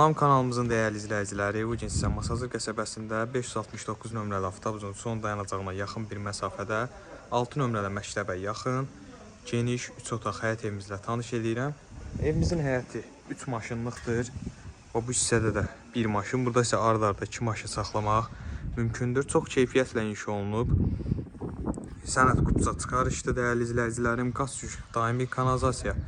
Salam kanalımızın dəyərli izləyiciləri, bu gün sizə Masazır qəsəbəsində 569 nömrəli avtobusun son dayanacağına yaxın bir məsafədə 6 nömrəli məktəbə yaxın geniş 3 otaq həyət evimizlə tanış edirəm. Evimizin həyəti 3 maşınlıqdır. Və bu hissədə də bir maşın, burada isə ard-arda 2 maşın saxlamaq mümkündür. Çox keyfiyyətlə inşa olunub. Sənəd qutusu çıxarışdı dəyərli izləyicilərim. Qaz daimi kanalizasiya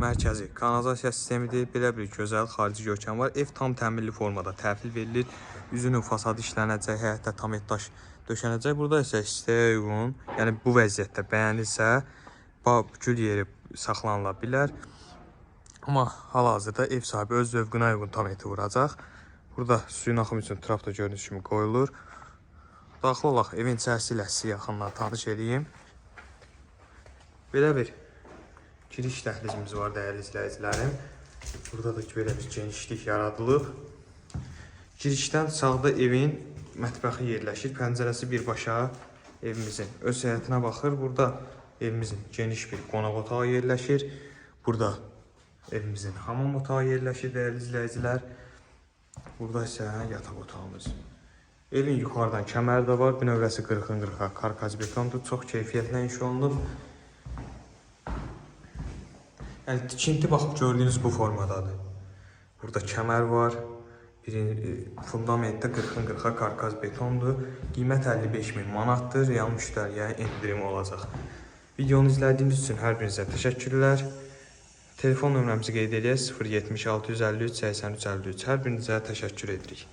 mərkəzi kanalizasiya sistemidir. Belə bir gözəl xarici görkəm var. Ev tam təmirli formada təhvil verilir. Üzünün fasadı işlənəcək, həyətdə tam etaş döşənəcək. Burada isə istəyə uyğun, yəni bu vəziyyətdə bəyənilsə, gül yeri saxlanıla bilər. Amma hal-hazırda ev sahibi öz zövqünə uyğun tam eti vuracaq. Burada suyun axımı üçün trap da gördüyünüz kimi qoyulur. Daxil olaq evin içərisi ilə sizi yaxından tanış edeyim. Belə bir giriş dəhlizimiz var dəyərli izləyicilərim. Burada da belə bir genişlik yaradılıb. Girişdən sağda evin mətbəxi yerləşir. Pəncərəsi birbaşa evimizin öz həyətinə baxır. Burada evimizin geniş bir qonaq otağı yerləşir. Burada evimizin hamam otağı yerləşir dəyərli izləyicilər. Burada isə yataq otağımız. Evin yuxarıdan kəməri də var. Bünövrəsi 40-ın 40-a karkaz betondur. Çox keyfiyyətlə inşa olunub. Yəni tikinti bax gördüyünüz bu formadadır. Burada kəmər var. Birinci fundamentdə 40-ın 40-a karkaz betondur. Qiymət 55 min manatdır. Real müştəriyə endirim olacaq. Videonu izlədiyiniz üçün hər birinizə təşəkkürlər. Telefon nömrəmizi qeyd edək 070 653 83 53. Hər birinizə təşəkkür edirik.